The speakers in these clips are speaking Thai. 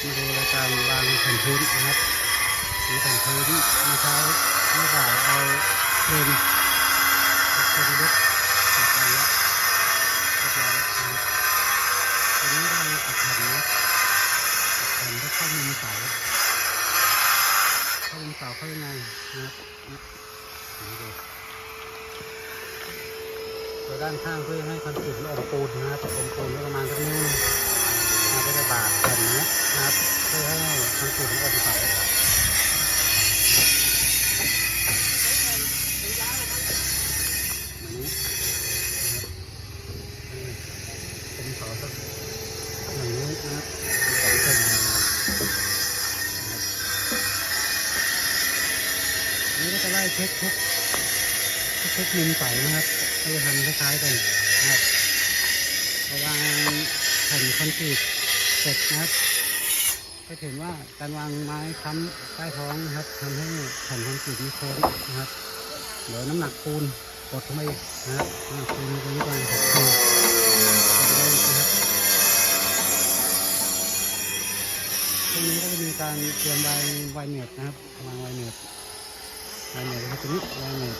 ครับมาดูรายการวางแผ่นพื้นนะครับมีแผ่นพื้นเมื่อเช้าเมื่อบ่ายเอาเพลนเพลนเลึกตัดไปแล้วเรียบร้อยนะครับตอนนี้กำลังตัดแผ่นนะตัดแผ่นเพื่เข้ามุมเสาเข้ามุมเสาเข้ายังไงนะครับนี่ดูตัวด้านข้างเพื่อให้คอนกรีตมันอมปูนนะครับอมปูนประมาณสักนิ้วหนึงเราก็จะบาดแผ่ นะครับ เพื่อให้คอนกรีตมันอมเสาอันนี้นะครับเป็นเสาสักอย่างนี้นะครับสองเส้นนะครับอันนี้ก็จะไล่เช็คทุกเช็คมุมเสนะครับให้ทำคล้ายๆกันนะครับพอวางแผ่นคอนกรีตเสร็จนะครับ จะเห็นว่าการวางไม้ค้ำใต้ท้องนะครับทำให้แผ่นคอนกรีตมีโค้งนะครับเดี๋ยวน้ำหนักปูนกดเข้าไปอีกนะครับน้ำหนักปูนตรงนี้ประมาณหกกิโลกดไปได้นะครับตรงนี้ก็จะมีการเตรียมไวไวเน็ตนะครับวางไวเน็ตไวเน็ตนะครับตรงนี้ไวเน็ต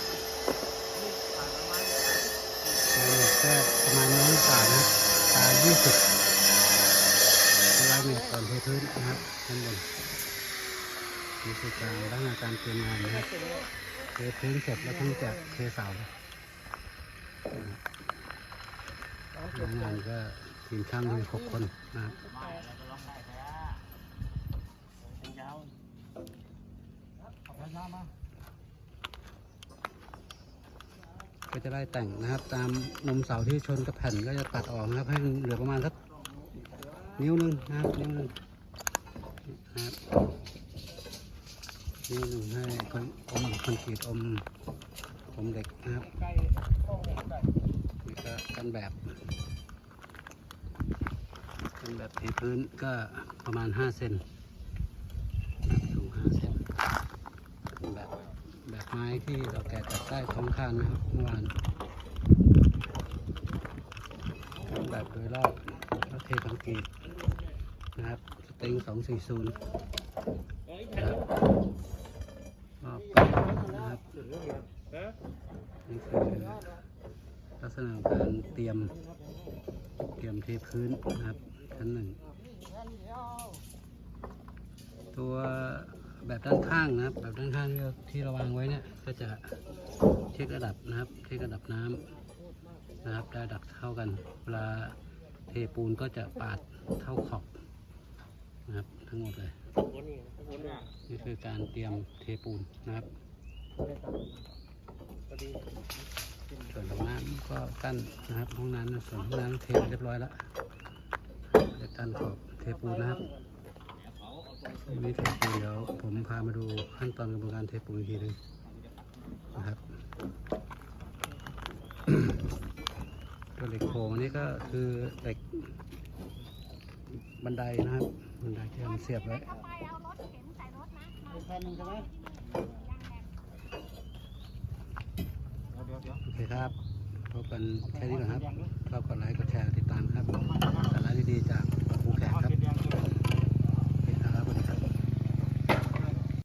ไวเน็ตก็ประมาณน้อยกว่านะครับตายี่สิบ ตอนเทพื้นนะครับด้านบนนี่คือการลักษณะการเตรียมงานนะครับเทพื้นเสร็จแล้วถึงจะเทเสาพนักงานก็ทีมช่างมีหกคนนะครับก็จะได้แต่งนะครับ ตามนมเสาที่ชนกับแผ่นก็จะตัดออกนะครับ ให้เหลือประมาณสัก นิ้วหนึ่งนะครับนิ้วหนึ่งนะครับนิ้วหนึ่งให้คนอมคอนกรีตอมอมเหล็กนะครับนี่ก็กันแบบกันแบบเทพื้นก็ประมาณ5เซนสูง5เซนเป็นแบบแบบไม้ที่เราแกะจากใต้ท้องคานนะครับเมื่อวานกันแบบโดยรอบแล้วเทคอนกรีต นะครับสเต็ง240นะครับรอบไปนะครับนี่คือลักษณะการเตรียมเตรียมเทพื้นนะครับชั้นหนึ่งตัวแบบด้านข้างนะครับ แบบด้านข้างที่เราที่ราวางไว้เนี่ยก็จะเช็คระดับนะครับ เช็คระดับน้ำนะครับได้ระดับเท่ากันเวลาเทปูนก็จะปาดเท่าขอบ นะครับทั้งหมดเลยนี่คือการเตรียมเทปูนนะครับส่วนของน้ำก็กั้นนะครับห้องน้ำนะส่วนห้องน้ำเทเรียบร้อยแล้วจะกั้นขอบเทปูนนะครับนี่เทปูนเดี๋ยวผมพามาดูขั้นตอนกระบวนการเทปูนอีกทีหนึงนะครับตัวเหล็กโครงอันนี้ก็คือเหล็กบันไดนะครับ มันไดที่เราเสียบไว้ไปเอารถเข็นใส่รถนะมาแค่นึงใช่ไหมยังแหละโอเคครับพบกันแค่นี้ก่อนครับชอบกดไลค์กดแชร์ติด